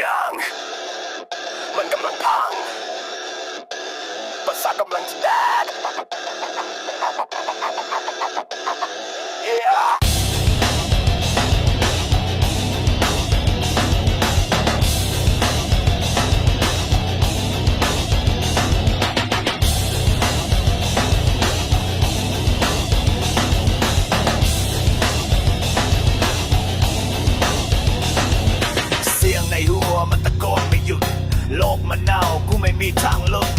ยังมันกำลังพังประสาทกำลังจะแดก Yeah มันเน่ากูไม่มีทางลุก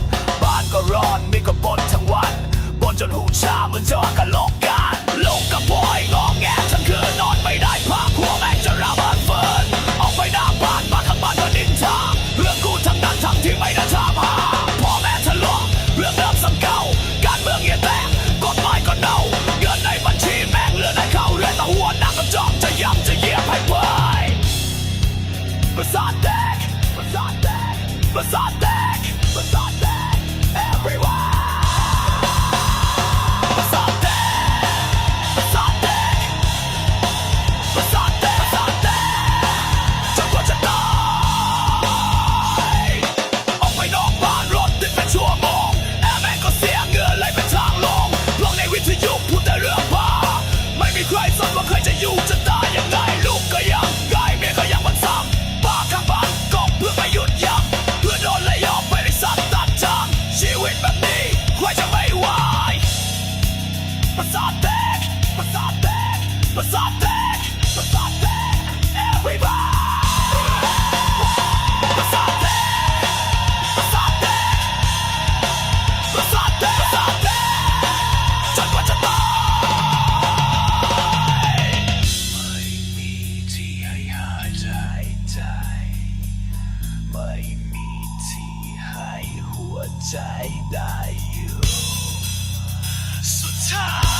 บ้านก็ร้อนมีก็บนทั้งวันบนจนหูชาเหมือนจอกันลอกกันลูกกับบอยงองแงทั้งคืนนอนไม่ได้พักหัวแม่งจะระเบิดเฟินออกไปหน้าบ้านบ้าข้างบ้านก็ดินทาเรื่องกูทั้งนั้นทั้งที่ไม่ได้ทำหาพ่อแม่ทะเลาะเรื่องเดิมซ้ำเก่าการเมืองเหี้ยแตกกฎหมายก็เน่าเงินในบัญชีแม่งเหลือได้เขาเรื่อนแต่หัวหนักกับจอบจะย้ำจะเหยียบให้เปื่อยประสาทแตกประสาทแต กป ประสาทแตกจนกว่าจะตาย ไม่มีที่ให้หายใจใจ ไม่มีที่ให้หัวใจได้ time.